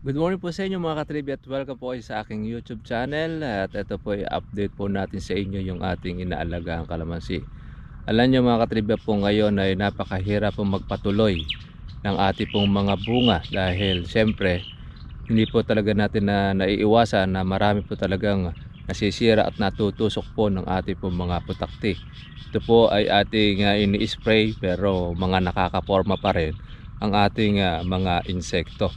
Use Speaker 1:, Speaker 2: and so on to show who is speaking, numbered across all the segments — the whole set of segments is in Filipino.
Speaker 1: Good morning po sa inyo mga katribya at welcome po kayo sa aking YouTube channel at ito po ay update po natin sa inyo yung ating inaalagang kalamansi. Alam nyo mga katribya po ngayon ay napakahirap po magpatuloy ng ating pong mga bunga dahil siyempre hindi po talaga natin na naiiwasan na marami po talagang nasisira at natutusok po ng ating pong mga putakti. Ito po ay ating uh, ini-spray pero mga nakakaporma pa rin ang ating ah, mga insekto.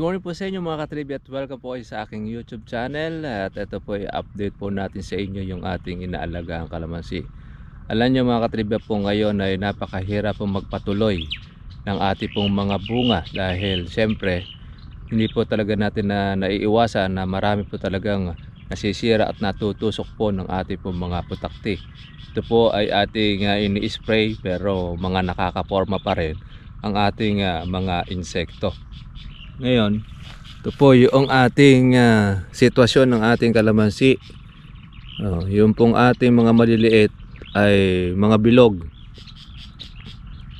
Speaker 1: Good morning po sa inyo mga katribya at welcome po kayo sa aking YouTube channel at ito po ay update po natin sa inyo yung ating inaalagang kalamansi. Alam nyo mga katribya po ngayon ay napakahirap po magpatuloy ng ating pong mga bunga dahil siyempre hindi po talaga natin na naiiwasan na marami po talagang nasisira at natutusok po ng ating pong mga putakti. Ito po ay ating uh, ini-spray pero mga nakakaporma pa rin ang ating ah, mga insekto. Ngayon, ito po yung ating ah, sitwasyon ng ating kalamansi. Oh, yung pong ating mga maliliit ay mga bilog.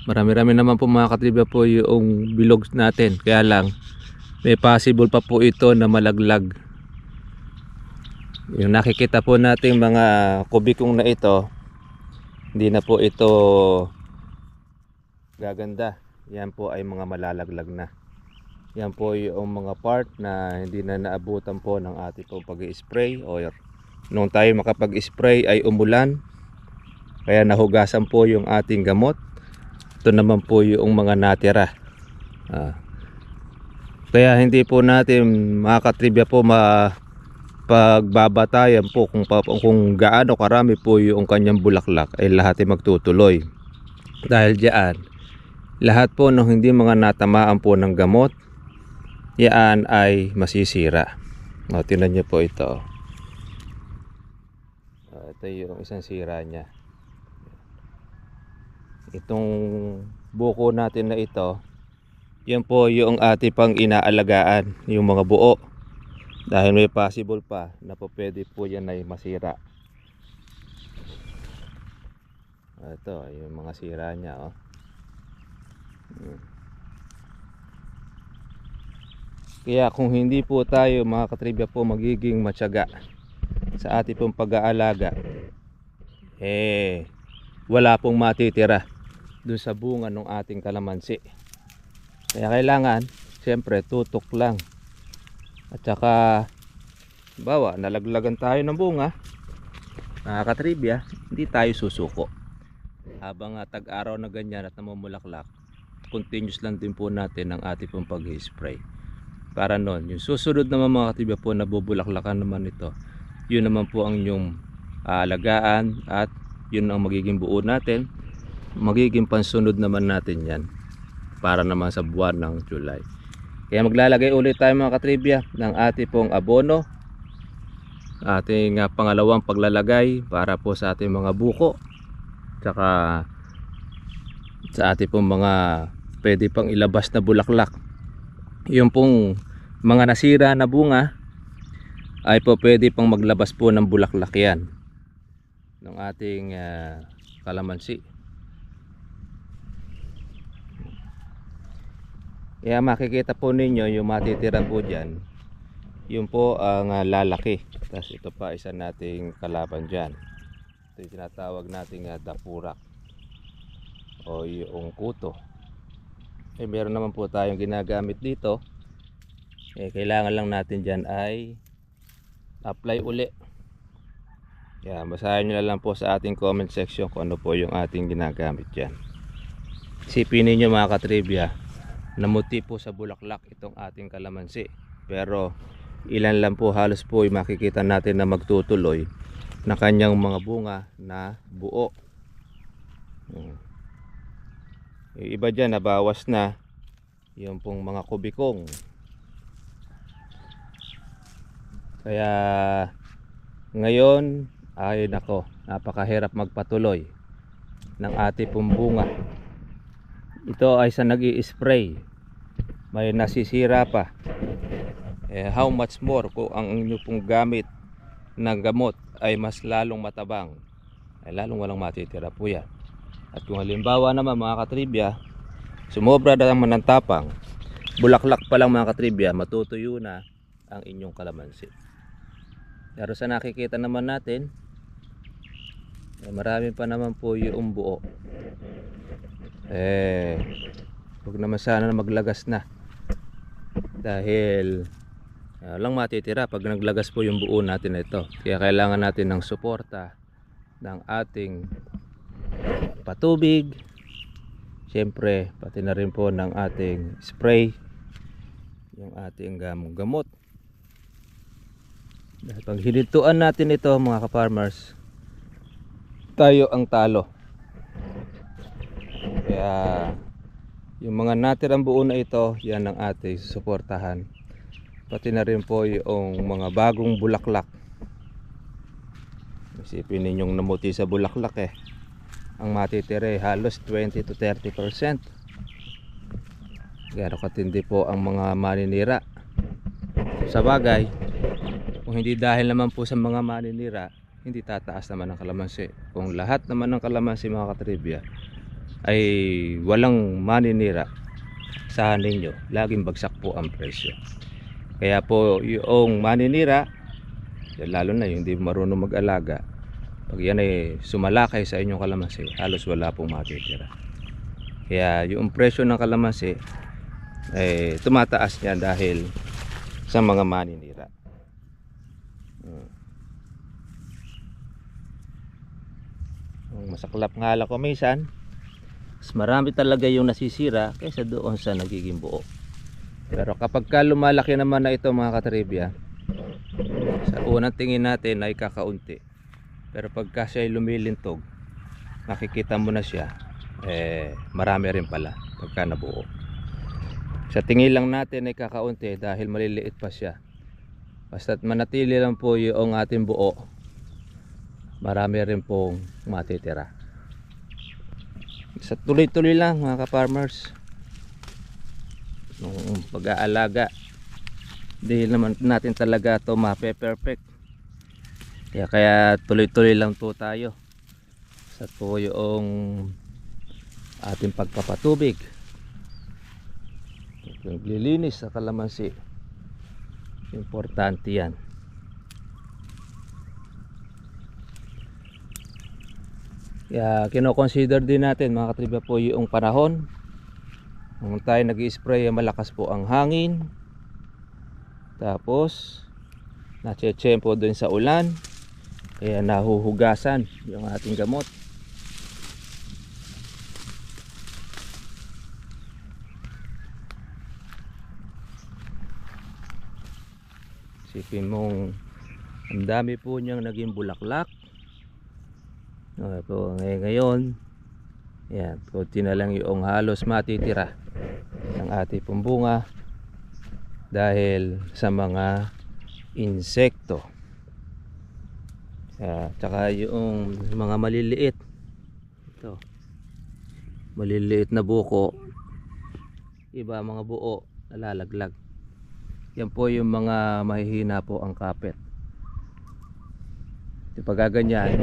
Speaker 1: Marami-rami naman po mga katribya po yung bilog natin. Kaya lang, may possible pa po ito na malaglag. Yung nakikita po nating mga kubikong na ito, hindi na po ito gaganda. Yan po ay mga malalaglag na. Yan po yung mga part na hindi na naabutan po ng ating pong pag-spray or nung tayo makapag-spray ay umulan kaya nahugasan po yung ating gamot. Ito naman po yung mga natira. Ah. kaya hindi po natin makakatribya po ma pagbabatayan po kung, pa, kung gaano karami po yung kanyang bulaklak ay lahat ay magtutuloy. Dahil diyan lahat po ng hindi mga natamaan po ng gamot yan ay masisira. O, tinan nyo po ito. O, ito yung isang sira niya. Itong buko natin na ito, yan po yung ating pang inaalagaan, yung mga buo. Dahil may possible pa na po pwede po yan ay masira. Ito, yung mga sira niya. Oh. Hmm. Kaya kung hindi po tayo mga katribya po magiging matyaga sa ating pong pag-aalaga, eh, wala pong matitira dun sa bunga ng ating kalamansi. Kaya kailangan, siyempre, tutok lang. At saka, bawa, nalaglagan tayo ng bunga, mga katribya, hindi tayo susuko. Habang ah, tag-araw na ganyan at namumulaklak, continuous lang din po natin ang ating pong pag-spray para noon yung susunod naman mga katibya po na bubulaklakan naman ito. Yun naman po ang inyong aalagaan at yun ang magiging buo natin. Magiging pansunod naman natin yan para naman sa buwan ng July. Kaya maglalagay ulit tayo mga katribya ng ating pong abono. Ating ah, pangalawang paglalagay para po sa ating mga buko. Tsaka sa ating pong mga pwede pang ilabas na bulaklak yung pong mga nasira na bunga ay po pwede pang maglabas po ng bulaklak yan. Ng ating ah, kalamansi. Kaya makikita po ninyo yung matitira po dyan. Yun po ang ah, lalaki. Tapos ito pa isa nating kalaban dyan. Ito yung tinatawag nating ah, dapurak o yung kuto eh meron naman po tayong ginagamit dito. Eh kailangan lang natin dyan ay apply uli. Yan basahin nyo na lang po sa ating comment section kung ano po yung ating ginagamit dyan. Isipin ninyo mga katribya namuti po sa bulaklak itong ating kalamansi. Pero ilan lang po halos po yung makikita natin na magtutuloy na kanyang mga bunga na buo. Hmm. Yung iba dyan nabawas na. Yung pong mga kubikong. Kaya ngayon ay nako napakahirap magpatuloy ng ating pong bunga. Ito ay sa nag spray may nasisira pa. Eh, how much more kung ang inyo pong gamit ng gamot ay mas lalong matabang? Ay lalong walang matitira po yan at kung halimbawa naman mga katribya sumobra naman ng tapang bulaklak pa lang mga katribya matutuyo na ang inyong kalamansi. Pero sa nakikita naman natin eh, marami pa naman po yung buo. Eh huwag naman sana na maglagas na. Dahil ah, lang matitira pag naglagas po yung buo natin na ito. Kaya kailangan natin ng suporta ng ating patubig. Syempre pati na rin po ng ating spray. Yung ating gamong gamot. Dahil pag hinituan natin ito mga ka-farmers tayo ang talo. Kaya yung mga natirang buo na ito yan ang ating suportahan pati na rin po yung mga bagong bulaklak. Isipin ninyong namuti sa bulaklak eh ang matitire halos 20 to 30 percent. Gano'ng katindi po ang mga maninira. Sa bagay kung hindi dahil naman po sa mga maninira hindi tataas naman ang kalamansi. Kung lahat naman ng kalamansi mga katribya ay walang maninira sa ninyo? Laging bagsak po ang presyo. Kaya po yung maninira lalo na yung hindi marunong mag-alaga pag yan ay sumalakay sa inyong kalamansi halos wala pong matitira. Kaya yung presyo ng kalamansi ay tumataas niya dahil sa mga maninira. Hmm. Masaklap nga lang ko minsan mas marami talaga yung nasisira kaysa doon sa nagiging buo. Pero kapag ka lumalaki naman na ito mga katribya sa unang tingin natin ay kakaunti pero pagka siya lumilintog nakikita mo na siya eh marami rin pala pagka nabuo. Sa tingin lang natin ay kakaunti dahil maliliit pa siya. Basta't manatili lang po yung ating buo marami rin pong matitira. Sa tuloy-tuloy lang mga ka-farmers. Nung pag-aalaga hindi naman natin talaga to mape-perfect kaya kaya tuloy-tuloy lang po tayo sa po yung ating pagpapatubig. Naglilinis sa kalamansi. Importante yan. Kaya kino-consider din natin mga katribya po yung panahon. Kung tayo nag spray malakas po ang hangin. Tapos nachechempo dun sa ulan kaya nahuhugasan yung ating gamot Isipin mong ang dami po niyang naging bulaklak. Po, ngayon, ngayon yan, konti na lang yung halos matitira ng ating pong bunga dahil sa mga insekto. Uh, tsaka yung mga maliliit. Ito. Maliliit na buko. Iba mga buo nalalaglag yan po yung mga mahihina po ang kapit. Yung pagaganyan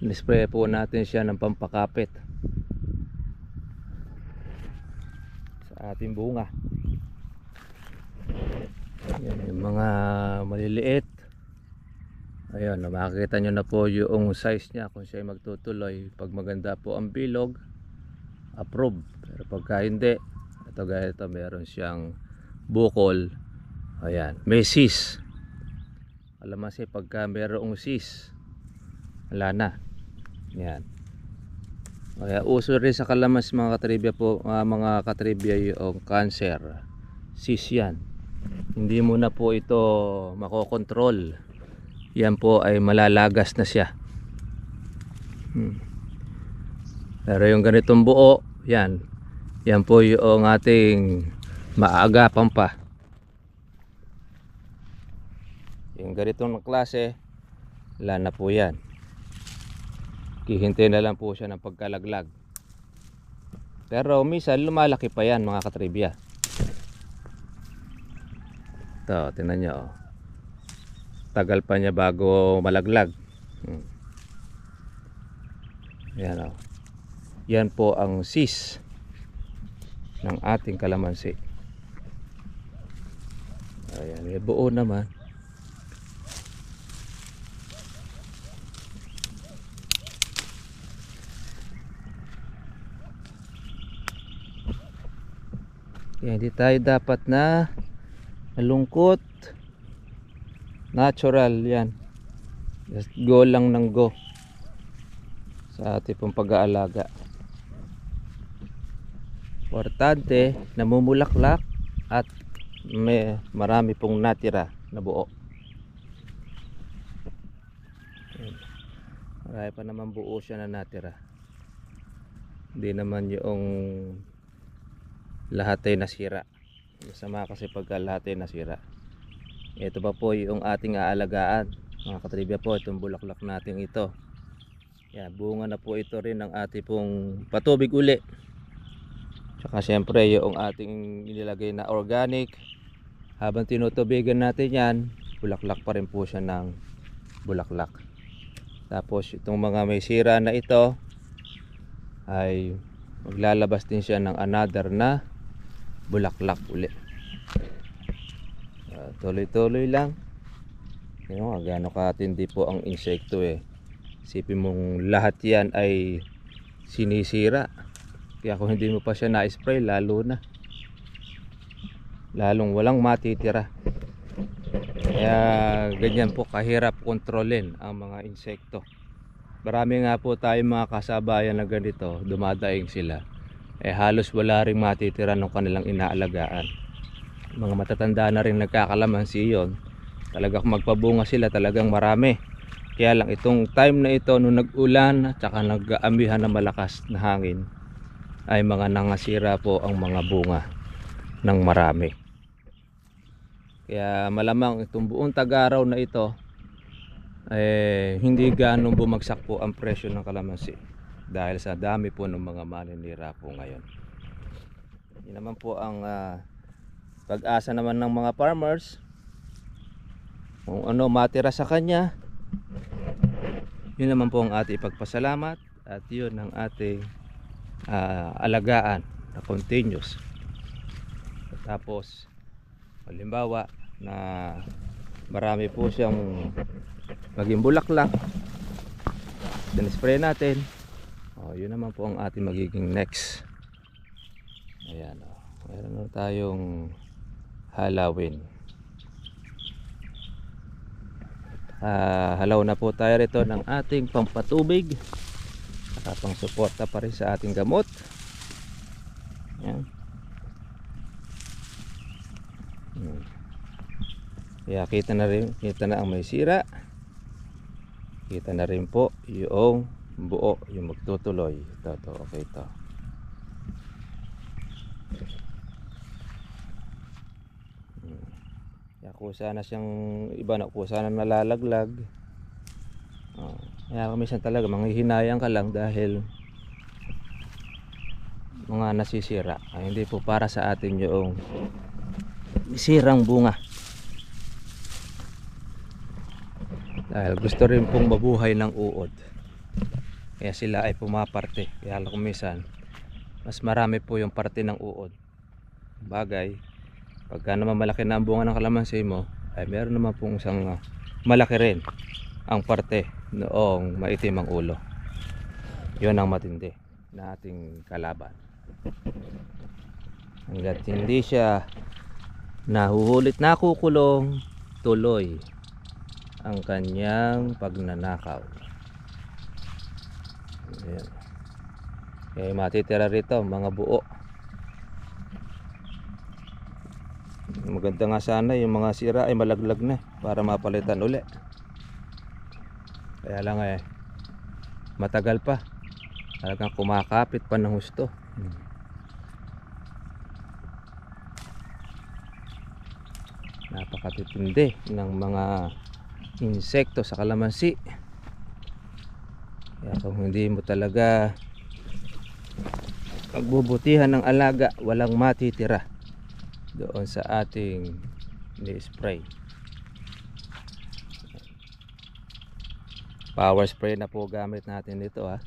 Speaker 1: nispray po natin siya ng pampakapit. Sa ating bunga. Yan yung mga maliliit ayun makikita nyo na po yung size nya kung siya ay magtutuloy. Pag maganda po ang bilog approve pero pagka hindi ito gaya ito meron siyang bukol. Ayan may sis. Alam kasi pagka merong sis wala na. Yan kaya uso rin sa kalamas mga katribya po mga, mga katribya yung cancer. Sis yan. Hindi mo na po ito makokontrol yan po ay malalagas na siya. Hmm. pero yung ganitong buo yan. Yan po yung ating maagapan pa. Yung ganitong klase wala na po yan. Hihintay na lang po siya ng pagkalaglag. Pero minsan lumalaki pa yan mga katribya. Ito tinan nyo oh. Tagal pa niya bago malaglag hmm. yan oh. yan po ang sis ng ating kalamansi ayan may buo naman Kaya hindi tayo dapat na malungkot. Natural yan. Just go lang ng go sa ating pag-aalaga. Importante, namumulaklak at may marami pong natira na buo. Marami pa naman buo siya na natira. Hindi naman yung lahat ay nasira masama kasi pagka lahat ay nasira ito pa po yung ating aalagaan. Mga katribya po itong bulaklak natin ito. Yan, bunga na po ito rin ng ating pong patubig uli. Tsaka syempre yung ating inilagay na organic. Habang tinutubigan natin yan bulaklak pa rin po siya ng bulaklak. Tapos itong mga may sira na ito ay maglalabas din siya ng another na bulaklak uli. Ah, tuloy-tuloy lang. Yun nga gaano katindi po ang insekto eh. Isipin mong lahat yan ay sinisira. Kaya kung hindi mo pa siya na-spray lalo na. Lalong walang matitira. Kaya ganyan po kahirap kontrolin ang mga insekto. Marami nga po tayong mga kasabayan na ganito dumadaing sila. Eh halos wala ring matitira ng kanilang inaalagaan mga matatanda na rin nagkakalamansi yon talagang magpabunga sila talagang marami. Kaya lang itong time na ito nung nag-ulan at saka nag-aamihan na malakas na hangin ay mga nangasira po ang mga bunga ng marami. Kaya malamang itong buong tag-araw na ito eh, hindi ganong bumagsak po ang presyo ng kalamansi dahil sa dami po ng mga maninira po ngayon. Yun naman po ang ah, pag-asa naman ng mga farmers kung ano matira sa kanya. Yun naman po ang ating ipagpasalamat at yun ang ating ah, alagaan na continuous. Tapos halimbawa na marami po siyang maging bulaklak then spray natin. Oh, yun naman po ang ating magiging next. Ayan oh. meron na tayong halawin. Ah, halaw na po tayo rito ng ating pampatubig. At pang suporta pa rin sa ating gamot. Yan Hmm. kaya kita na rin kita na ang may sira. Kita na rin po yung buo yung magtutuloy. Ito to okay to Hmm. Kaya kusa na siyang iba na kusa na nalalaglag. Oh. kaya minsan talaga manghihinayang ka lang dahil mga nasisira. Ay hindi po para sa atin yung sirang bunga. Dahil gusto rin pong mabuhay ng uod. Kaya sila ay pumaparte. Kaya lang kung minsan mas marami po yung parte ng uod. Bagay pagka naman malaki na ang bunga ng kalamansi mo ay meron naman pong isang ah, malaki rin ang parte noong maitim ang ulo. Yun ang matindi na ating kalaban. Hanggat hindi siya nahuhulit nakukulong tuloy ang kanyang pagnanakaw. Ayan. kaya matitira rito mga buo maganda nga sana yung mga sira ay malaglag na para mapalitan uli kaya lang eh matagal pa talagang kumakapit pa ng husto Hmm. napakatitindi ng mga insekto sa kalamansi. Kaya kung hindi mo talaga pagbubutihan ng alaga, walang matitira doon sa ating ni-spray. Power spray na po gamit natin dito ha.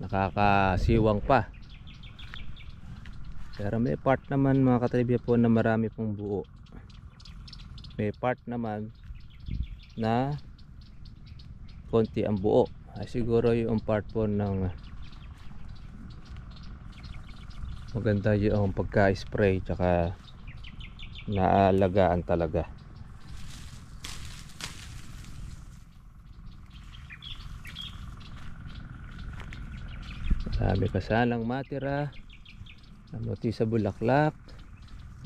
Speaker 1: Nakakasiwang pa. Pero may part naman mga katribya po na marami pong buo. May part naman na konti ang buo. Ay, siguro yung part po ng maganda yung pagka-spray tsaka naalagaan talaga. Marami pa sanang matira. Namuti sa bulaklak.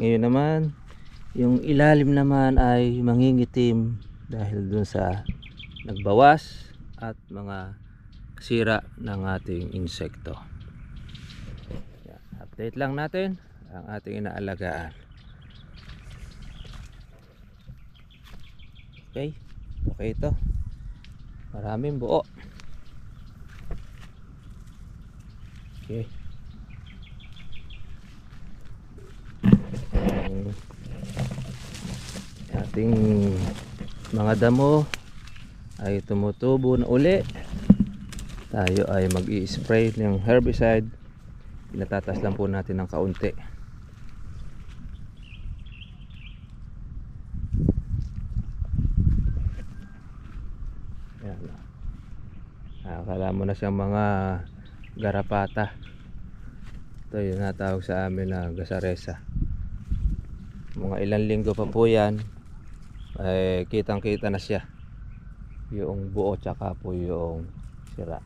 Speaker 1: Ngayon naman yung ilalim naman ay mangingitim dahil dun sa nagbawas at mga sira ng ating insekto update lang natin ang ating inaalagaan. Okay okay ito. Maraming buo. Okay. Ang ating mga damo ay tumutubo na uli. Tayo ay mag spray ng herbicide pinatatas lang po natin ng kaunti. Yan akala mo na siyang mga garapata. Ito yung natawag sa amin na gasaresa. Mga ilang linggo pa po yan ay kitang kita na siya. Yung buo tsaka po yung sira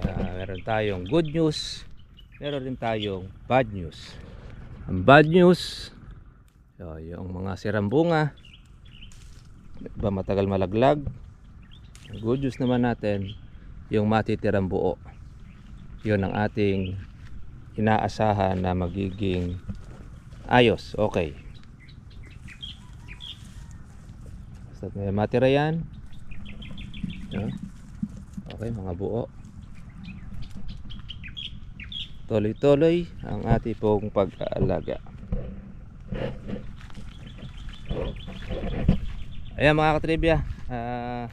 Speaker 1: Kaya meron tayong good news meron din tayong bad news. Ang bad news yung mga sirang bunga ba matagal malaglag? Ang good news naman natin yung matitirang buo. Yun ang ating inaasahan na magiging ayos. Okay. Basta may matira yan. Okay mga buo tuloy-tuloy ang ating pong pag-aalaga. Ayan mga katribya ah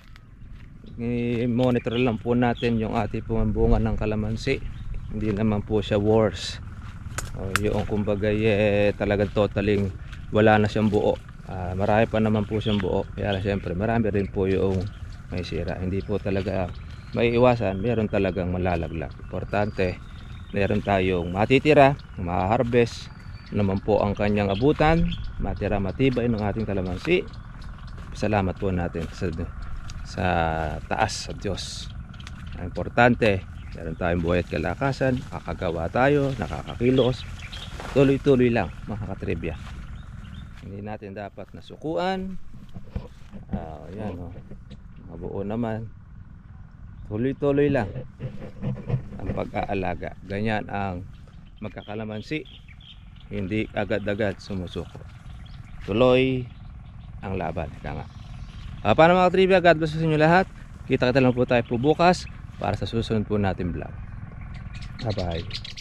Speaker 1: i-monitor lang po natin yung ating pong bunga ng kalamansi. Hindi naman po siya worse. O, yung kumbaga eh, talagang totaling wala na siyang buo. Ah, marami pa naman po siyang buo. Kaya siyempre marami rin po yung may sira. Hindi po talaga may iwasan meron talagang malalaglag. Importante meron tayong matitira ma-harvest naman po ang kanyang abutan. Matira matibay ng ating kalamansi. Salamat po natin sa sa taas sa Diyos. Ang importante meron tayong buhay at kalakasan. Nakakagawa tayo nakakakilos. Tuloy-tuloy lang mga hindi natin dapat nasukuan. Ah yan oh. mabuo naman tuloy-tuloy lang ang pag-aalaga ganyan ang magkakalamansi hindi agad-agad sumusuko tuloy ang laban ika nga Ah, paano mga trivia, God bless sa inyo lahat. Kita-kita lang po tayo po bukas para sa susunod po natin vlog. Bye-bye.